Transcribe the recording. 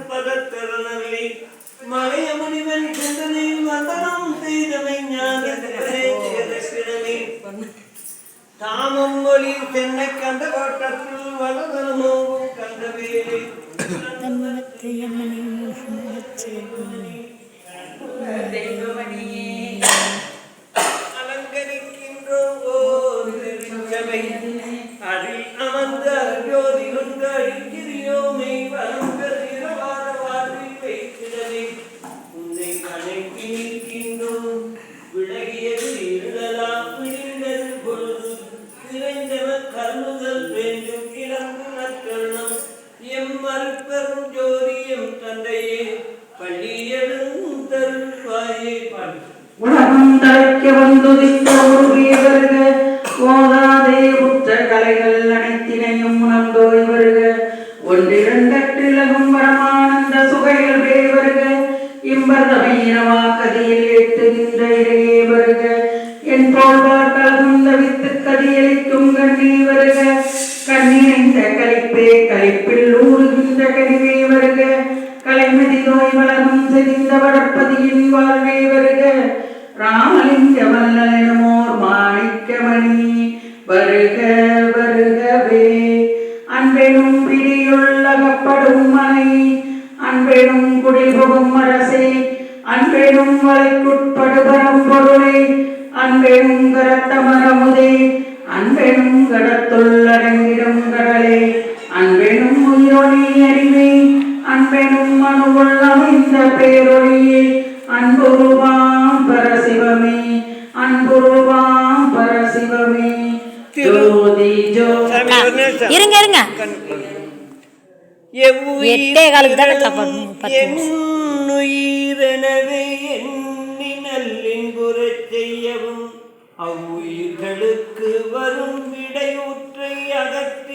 கண்டவே மலைய மனிதன் கண்டனை வந்தனம் செய்தவை ஞானத்திலே ஜெகதக்கிழமை தாமம் ஒளி தென்னை கண்ட கோட்டத்தில் வளதனமோவும் கண்டவேலே தன்மனத்தை அம்மனை மோகனச் செய்வோனே. அலங்கரிக்கின்றோம் ஓர் திருச்சபை. அதில் அமர்ந்த ஜோதி கொண்டு அழிக்கிறியோமை எம் மறுப்பெரும் தந்தையே பள்ளி எழுந்தருள்வாயே பாடு உலகம் தலைக்க வந்துதித்த உருவிய வருக போதாதே புத்த கலைகள் அனைத்தினையும் உணர்ந்தோய் வருக ஒன்றிரண்டற்றிலகும் வரமானந்த சுகையில் வேவருக வருக கதியில் இனவாக்கதியில் எட்டுகின்ற இறையே வருக. என் போல் பாட்டழகுந்த வித்து கதியளிக்கும் கண்ணிணைந்த கழிப்பில் ஊறுகின்ற கனிவே வருக. கலைமதி நோய் வளரும் செறிந்த வடப்பதியின் வாழ்வே வருக. ராமலிங்க வல்லனமோர் மாணிக்கமணி வருக வருகவே. அன்பெனும் பிடியுள்ளகப்படும் மலை அன்பெனும் குடிபுகும் அரசே அன்பெனும் வலைக்குட்படுபரம் பொருளை அன்பெனும் கரத்தமரமுதே. அன்பெனும் கடத்துள்ளடங்கிடும் அமைந்த பேரொழியே அன்புருவாம் பரசிவமே அன்புருவாம் பரசிவமே. இருங்க இருங்க. எட்டே காலுக்கு தானே சாப்பாடு, எண்ணி நல்லின்புறச் செய்யவும் அவ்வுயிர்களுக்கு வரும் விடையூற்றை அகற்றி